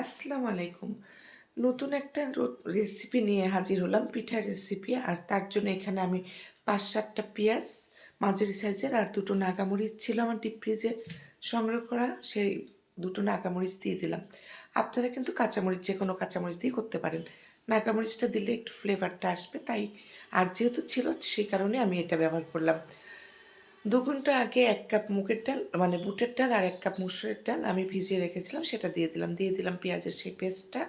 আসসালামু আলাইকুম। নতুন একটা রেসিপি নিয়ে হাজির হলাম পিঠার রেসিপি আর তার জন্য এখানে আমি পাঁচ সাতটা পেঁয়াজ, মাঝারি সাইজের, আর দুটো নাগামরিচ ছিল আমার ডিপ ফ্রিজে সংগ্রহ করা, সেই দুটো নাগামরিচ দিয়ে দিলাম। আপনারা কিন্তু কাঁচামরিচ যে কোনো কাঁচামরিচ দিয়ে করতে পারেন। নাগামরিচটা দিলে একটু ফ্লেভারটা আসবে, তাই আর যেহেতু ছিল সেই কারণে আমি এটা ব্যবহার করলাম। দু ঘণ্টা আগে এক কাপ মুগের ডাল মানে বুটের ডাল আর এক কাপ মুসুরের ডাল আমি ভিজিয়ে রেখেছিলাম, সেটা দিয়ে দিলাম দিয়ে দিলাম পেঁয়াজের সেই পেস্টটা।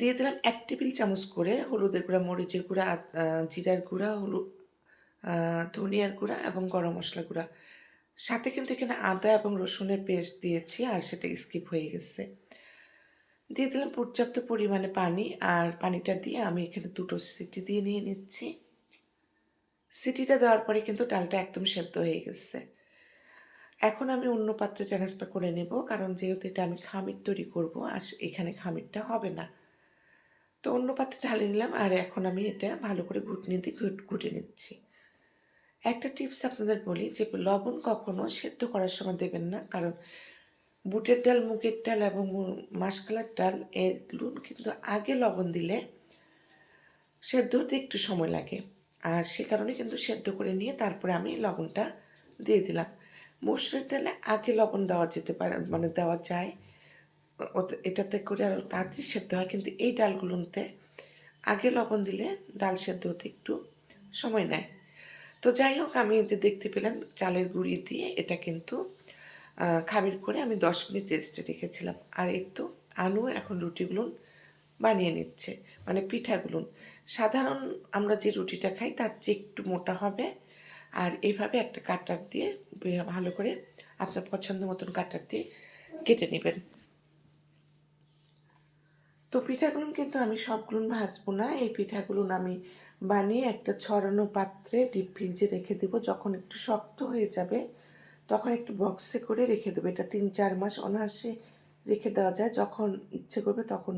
দিয়ে দিলাম এক টেবিল চামচ করে হলুদের গুঁড়া, মরিচের গুঁড়া জিরার গুঁড়া হলুদ ধনিয়ার গুঁড়া এবং গরম মশলা গুঁড়া। সাথে কিন্তু এখানে আদা এবং রসুনের পেস্ট দিয়েছি আর সেটা স্কিপ হয়ে গেছে। দিয়ে দিলাম পর্যাপ্ত পরিমাণে পানি, আর পানিটা দিয়ে আমি এখানে দুটো সিটি দিয়ে নিয়ে নিচ্ছি। সিটিটা দেওয়ার পরে কিন্তু ডালটা একদম সেদ্ধ হয়ে গেছে। এখন আমি অন্য পাত্রে ট্রান্সফার করে নেব, কারণ যেহেতু এটা আমি খামির তৈরি করব, আর এখানে খামিরটা হবে না। তো অন্য পাত্রে ঢালে নিলাম, আর এখন আমি এটা ভালো করে ঘুটনি দিয়ে ঘুট, ঘুটে নিচ্ছি। একটা টিপস আপনাদের বলি যে, লবণ কখনও সেদ্ধ করার সময় দেবেন না, কারণ বুটের ডাল, মুগের ডাল এবং মাসকালার ডাল এগুলো কিন্তু আগে লবণ দিলে সেদ্ধ হতে একটু সময় লাগে। আর সে কারণে কিন্তু সেদ্ধ করে নিয়ে তারপরে আমি লবণটা দিয়ে দিলাম। মসুরের ডালে আগে লবণ দেওয়া যেতে পারে মানে দেওয়া যায়। এটাতে করে আরও তাড়াতাড়ি সেদ্ধ হয়, কিন্তু এই ডালগুলোতে আগে লবণ দিলে ডাল সেদ্ধ হতে একটু সময় নেয়। তো যাই হোক, আমি এতে দেখতে পেলাম চালের গুঁড়ি দিয়ে এটা কিন্তু খামির করে আমি দশ মিনিট রেস্টে রেখেছিলাম। আর এই তো আলু, এখন রুটিগুলো বানিয়ে নিচ্ছে মানে পিঠাগুলো। সাধারণ আমরা যে রুটিটা খাই তার চেয়ে একটু মোটা হবে। আর এইভাবে একটা কাটার দিয়ে ভালো করে আপনার পছন্দ মতন কাটার দিয়ে কেটে নেবেন। তো পিঠাগুলো কিন্তু আমি সবগুলো ভাজবো না। এই পিঠাগুলো আমি বানিয়ে একটা ছড়ানো পাত্রে ডিপ ফ্রিজে রেখে দেবো। যখন একটু শক্ত হয়ে যাবে, তখন একটু বক্সে করে রেখে দেবো। এটা তিন চার মাস অনায়াসে রেখে দেওয়া যায়। যখন ইচ্ছে করবে তখন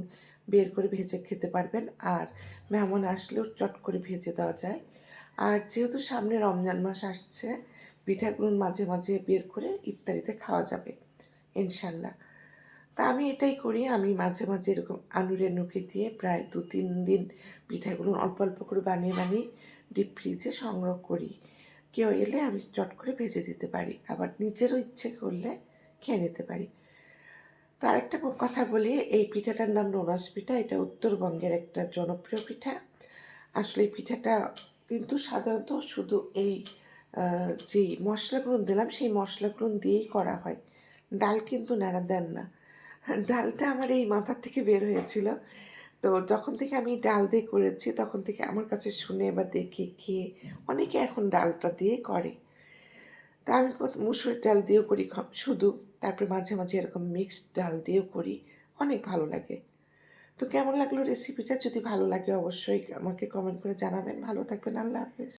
বের করে ভেজে খেতে পারবেন। আর মেহমান আসলেও চট করে ভেজে দেওয়া যায়। আর যেহেতু সামনে রমজান মাস আসছে, পিঠাগুলো মাঝে মাঝে বের করে ইফতারিতে খাওয়া যাবে, ইনশাল্লাহ। তা আমি এটাই করি। আমি মাঝে মাঝে এরকম আলুরে নুকি দিয়ে প্রায় দু তিন দিন পিঠাগুলো অল্প অল্প করে বানিয়ে বানিয়ে ডিপ ফ্রিজে সংগ্রহ করি। কেউ এলে আমি চট করে ভেজে দিতে পারি। আবার নিজেরও ইচ্ছে করলে খেয়ে নিতে পারি। তো আরেকটা কথা বলি, এই পিঠাটার নাম নোনাস পিঠা, এটা উত্তরবঙ্গের একটা জনপ্রিয় পিঠা। আসলে এই পিঠাটা কিন্তু সাধারণত শুধু এই যেই মশলাগুলো দিলাম, সেই মশলাগুলো দিয়েই করা হয়। ডাল কিন্তু নাড়া দেন না। ডালটা আমার এই মাথার থেকে বের হয়েছিল। তো যখন থেকে আমি ডাল দিয়ে করেছি, তখন থেকে আমার কাছে শুনে বা দেখে খেয়ে অনেকে এখন ডালটা দিয়ে করে। তা আমি মুসুরের ডাল দিয়েও করি শুধু, তারপরে মাঝে মাঝে এরকম মিক্সড ডাল দিয়েও করি। অনেক ভালো লাগে। তো কেমন লাগল রেসিপিটা যদি ভালো লাগে অবশ্যই আমাকে কমেন্ট করে জানাবেন। ভালো থাকবেন, আল্লাহ হাফেজ।